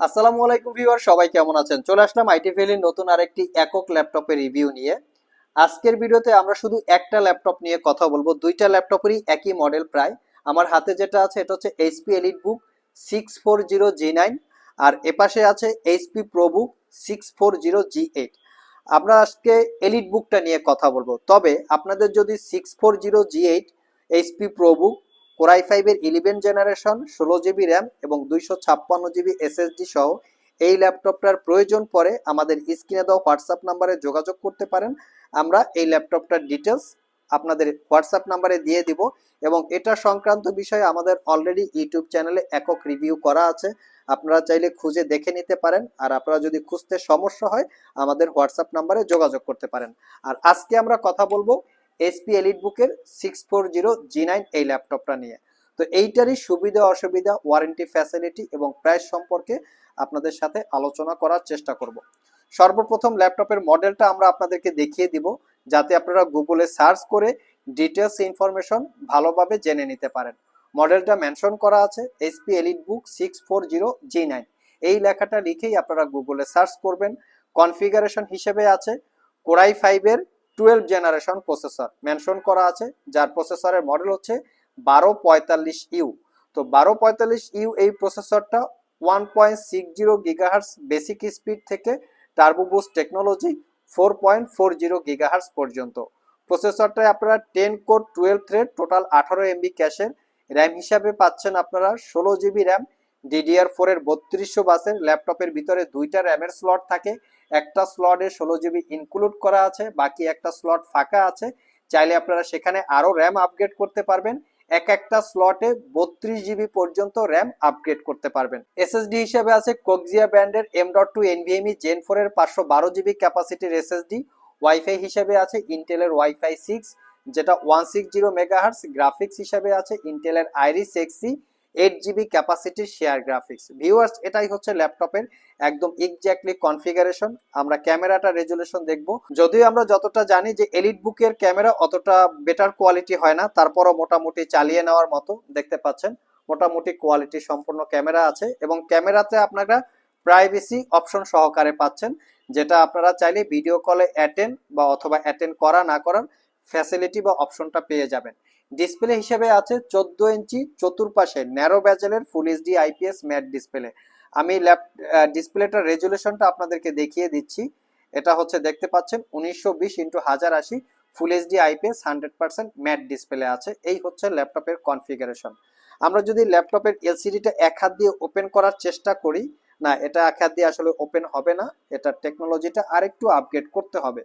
আসসালামু আলাইকুম ভিউয়ার, সবাই কেমন আছেন? চলে আসলাম আইটি ভ্যালির নতুন আরেকটি একক ল্যাপটপের রিভিউ নিয়ে। আজকের ভিডিওতে আমরা শুধু একটা ল্যাপটপ নিয়ে কথা বলব, দুইটা ল্যাপটপেরই একই মডেল প্রায়। আমার হাতে যেটা আছে, এটা হচ্ছে HP EliteBook six four zero G nine আর এপাশে আছে HP ProBook six four zero G eight আমরা আজকে এলিট বুকটা নিয়ে কথা বলব। তবে আপনাদের যদি six four zero G eight HP ProBook Core i ফাইভের ইলেভেন জেনারেশন ষোলো জিবি র্যাম এবং দুইশো ছাপ্পান্ন জিবি এসএসডি সহ এই ল্যাপটপটার প্রয়োজন পড়ে আমাদের স্ক্রিনে দেওয়া হোয়াটসঅ্যাপ নাম্বারে যোগাযোগ করতে পারেন। আমরা এই ল্যাপটপটার ডিটেলস আপনাদের হোয়াটসঅ্যাপ নাম্বারে দিয়ে দিব এবং এটা সংক্রান্ত বিষয়ে আমাদের অলরেডি ইউটিউব চ্যানেলে একক রিভিউ করা আছে। আপনারা চাইলে খুঁজে দেখে নিতে পারেন আর আপনারা যদি খুঁজতে সমস্যা হয়, আমাদের হোয়াটসঅ্যাপ নাম্বারে যোগাযোগ করতে পারেন। আর আজকে আমরা কথা বলব এসপি এলিট বুকের six four zero G nine এই ল্যাপটপটা নিয়ে। তো এইটারই সুবিধা অসুবিধা ওয়ারেন্টি ফ্যাসিলিটি এবং প্রাইস সম্পর্কে আপনাদের সাথে আলোচনা করার চেষ্টা করব। সর্বপ্রথম ল্যাপটপের মডেলটা আমরা আপনাদেরকে দেখিয়ে দিব, যাতে আপনারা গুগলে সার্চ করে ডিটেলস ইনফরমেশন ভালোভাবে জেনে নিতে পারেন। মডেলটা মেনশন করা আছে HP EliteBook six four zero G nine এই লেখাটা লিখেই আপনারা গুগলে সার্চ করবেন। কনফিগারেশন হিসেবে আছে কোরাই ফাইভের টুয়েলভ জেনারেশন প্রসেসর। মেনশন করা আছে, যার প্রসেসরের মডেল হচ্ছে বারো পঁয়তাল্লিশ ইউ। তো বারো পঁয়তাল্লিশ ইউ এই প্রসেসরটা one point six zero gigahertz basic speed থেকে turbo boost technology four point four zero gigahertz পর্যন্ত। প্রসেসরটায় আপনারা ten core twelve thread total আঠারো এমবি ক্যাশের র্যাম হিসাবে পাচ্ছেন আপনারা ষোলো জিবি র্যাম ডিডিআর ফোর এর বত্রিশশো বাসের ল্যাপটপের ভিতরে দুইটা র্যামের স্লট থাকে। একটা স্লটে ষোলো জিবি ইনক্লুড করা আছে, বাকি একটা স্লট ফাঁকা আছে। চাইলে আপনারা সেখানে আরও র্যাম আপগ্রেড করতে পারবেন। এক একটা স্লটে বত্রিশ জিবি পর্যন্ত র্যাম আপগ্রেড করতে পারবেন। এসএসডি হিসেবে আছে কোকজিয়া ব্র্যান্ডের M dot two NVMe Gen four এর পাঁচশো বারো জিবি ক্যাপাসিটির এসএসডি ওয়াইফাই হিসেবে আছে ইন্টেলের ওয়াইফাই সিক্স যেটা one six zero megahertz graphics হিসেবে আছে ইন্টেলের আইরিস এক্সি এইট জিবি ক্যাপাসিটির শেয়ার গ্রাফিক্স ভিউয়ার্স এটাই হচ্ছে ল্যাপটপের একদম এক্স্যাক্টলি কনফিগারেশন আমরা ক্যামেরাটা রেজুলেশন দেখব। যদিও আমরা যতটা জানি যে এলিট বুকের ক্যামেরা অতটা বেটার কোয়ালিটি হয় না, তারপরও মোটামুটি চালিয়ে নেওয়ার মতো দেখতে পাচ্ছেন। মোটামুটি কোয়ালিটি সম্পূর্ণ ক্যামেরা আছে এবং ক্যামেরাতে আপনারা প্রাইভেসি অপশন সহকারে পাচ্ছেন, যেটা আপনারা চাইলে ভিডিও কলে অ্যাটেন্ড বা অথবা অ্যাটেন্ড করা না করার ফ্যাসিলিটি বা অপশনটা পেয়ে যাবেন। ডিসপ্লে হিসেবে আছে চোদ্দ ইঞ্চি চতুর্পাশে narrow ব্যাজেলের full HD IPS matte display আমি ল্যাপ ডিসপ্লেটার রেজুলেশনটা আপনাদেরকে দেখিয়ে দিচ্ছি। এটা হচ্ছে দেখতে পাচ্ছেন উনিশশো বিশ ইন্টু হাজার আশি full HD IPS hundred percent matte display আছে। এই হচ্ছে ল্যাপটপের কনফিগারেশন আমরা যদি ল্যাপটপের এলসিডিটা এক হাত দিয়ে ওপেন করার চেষ্টা করি, না, এটা এক হাত দিয়ে আসলে ওপেন হবে না, এটা টেকনোলজিটা আরেকটু আপগ্রেড করতে হবে।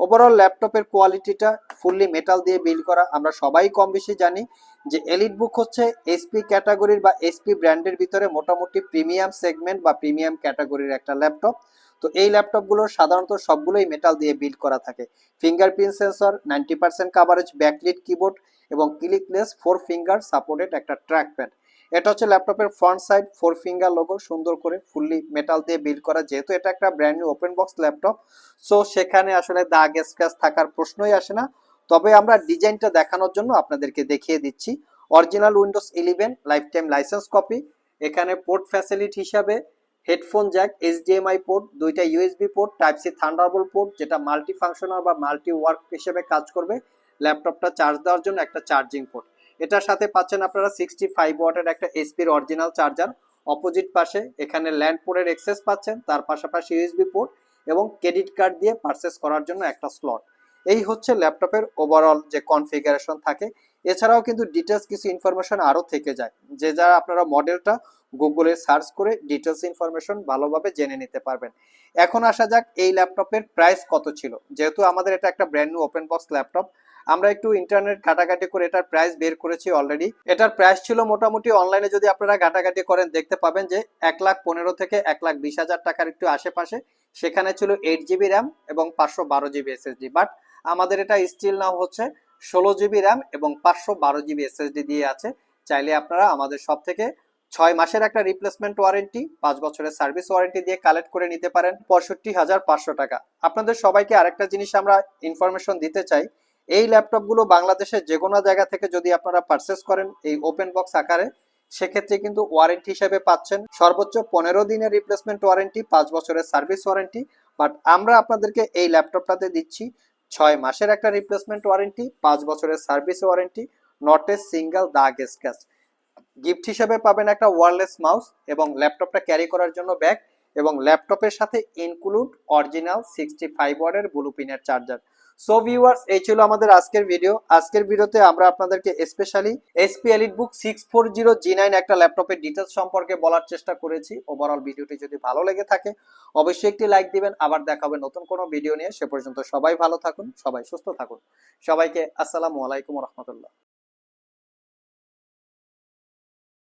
ওভারঅল ল্যাপটপের কোয়ালিটিটা ফুললি মেটাল দিয়ে বিল্ড করা। আমরা সবাই কম বেশি জানি যে এলিট বুক হচ্ছে এসপি ক্যাটাগরির বা এসপি ব্র্যান্ডের ভিতরে মোটামুটি প্রিমিয়াম সেগমেন্ট বা প্রিমিয়াম ক্যাটাগরির একটা ল্যাপটপ তো এই ল্যাপটপগুলো সাধারণত সবগুলোই মেটাল দিয়ে বিল্ড করা থাকে। Fingerprint sensor ninety percent coverage backlit keyboard এবং ক্লিকলেস ফোর ফিঙ্গার সাপোর্টেড একটা ট্র্যাক প্যাড এটা হচ্ছে ল্যাপটপের front side four finger logo সুন্দর করে ফুললি মেটাল দিয়ে বিল্ড করা। যেহেতু এটা একটা brand new open box laptop so সেখানে আসলে দাগ স্ক্র্যাচ থাকার প্রশ্নই আসে না। তবে আমরা ডিজাইনটা দেখানোর জন্য আপনাদেরকে দেখিয়ে দিচ্ছি। Original Windows eleven lifetime licence copy এখানে পোর্ট ফ্যাসিলিটি হিসাবে হেডফোন জ্যাক এইচডিএমআই পোর্ট দুইটা USB port type C Thunderbolt port যেটা মাল্টি ফাংশনাল বা মাল্টি ওয়ার্ক হিসেবে কাজ করবে। ল্যাপটপটা চার্জ দেওয়ার জন্য একটা চার্জিং পোর্ট এটার সাথে পাচ্ছেন আপনারা সিক্সটি ফাইভ ওয়াটের একটা এসপির অরিজিনাল চার্জার অপোজিট পাশে এখানে ল্যান্ড পোর্টের এক্সেস পাচ্ছেন, তার পাশাপাশি ইউএসবি পোর্ট এবং ক্রেডিট কার্ড দিয়ে পারচেস করার জন্য একটা স্লট এই হচ্ছে ল্যাপটপের ওভারঅল যে কনফিগারেশন থাকে। এছাড়াও কিন্তু ডিটেলস কিছু ইনফরমেশন আরও থেকে যায়। যে যারা আপনারা মডেলটা গুগলে সার্চ করে ডিটেলস ইনফরমেশন ভালোভাবে জেনে নিতে পারবেন। এখন আসা যাক এই ল্যাপটপের প্রাইস কত ছিল। যেহেতু আমাদের এটা একটা brand new open box laptop আমরা একটু ইন্টারনেট ঘাটাঘাটি করে এটার প্রাইস বের করেছি অলরেডি এটার প্রাইস ছিল মোটামুটি অনলাইনে যদি আপনারা ঘাটাঘাটি করেন, দেখতে পাবেন যে এক লাখ পনেরো থেকে এক লাখ বিশ হাজার টাকার একটু আশেপাশে। সেখানে ছিল এইট জিবি র্যাম এবং পাঁচশো বারো জিবি এসএসডি বাট আমাদের এটা স্টিল নাও হচ্ছে ষোলো জিবি র্যাম এবং পাঁচশো বারো জিবি এসএসডি দিয়ে আছে। চাইলে আপনারা আমাদের সব থেকে ছয় মাসের একটা রিপ্লেসমেন্ট ওয়ারেন্টি পাঁচ বছরের সার্ভিস ওয়ারেন্টি দিয়ে কালেক্ট করে নিতে পারেন। পঁয়ষট্টি হাজার পাঁচশো টাকা। আপনাদের সবাইকে আরেকটা জিনিস আমরা ইনফরমেশন দিতে চাই। এই ল্যাপটপগুলো বাংলাদেশের যে কোনো জায়গা থেকে যদি আপনারা পারচেস করেন এই ওপেন বক্স আকারে, সেক্ষেত্রে কিন্তু ওয়ারেন্টি হিসেবে পাচ্ছেন। সর্বোচ্চ পনেরো দিনের রিপ্লেসমেন্ট ওয়ারেন্টি পাঁচ বছরের সার্ভিস ওয়ারেন্টি বাট আমরা আপনাদেরকে এই ল্যাপটপটাতে দিচ্ছি ছয় মাসের একটা রিপ্লেসমেন্ট ওয়ারেন্টি পাঁচ বছরের service warranty not a single দাগ স্ক্যাচ গিফট হিসেবে পাবেন একটা ওয়ারলেস মাউস এবং ল্যাপটপটা ক্যারি করার জন্য ব্যাগ এবং ল্যাপটপের সাথে ইনক্লুড অরিজিনাল সিক্সটি ফাইভ ওয়ার্ডের ব্লু পিনের চার্জার সো ভিউয়ার্স এই ছিল আমাদের আজকের ভিডিও আজকের ভিডিওতে আমরা আপনাদেরকে specially HP elite book six four zero G nine একটা ল্যাপটপের ডিটেলস সম্পর্কে বলার চেষ্টা করেছি। ওভারঅল ভিডিওটি যদি ভালো লেগে থাকে, অবশ্যই একটি লাইক দিবেন। আবার দেখা হবে নতুন কোনো ভিডিও নিয়ে। সে পর্যন্ত সবাই ভালো থাকুন, সবাই সুস্থ থাকুন। সবাইকে আসসালামু আলাইকুম রহমতুল্লাহ।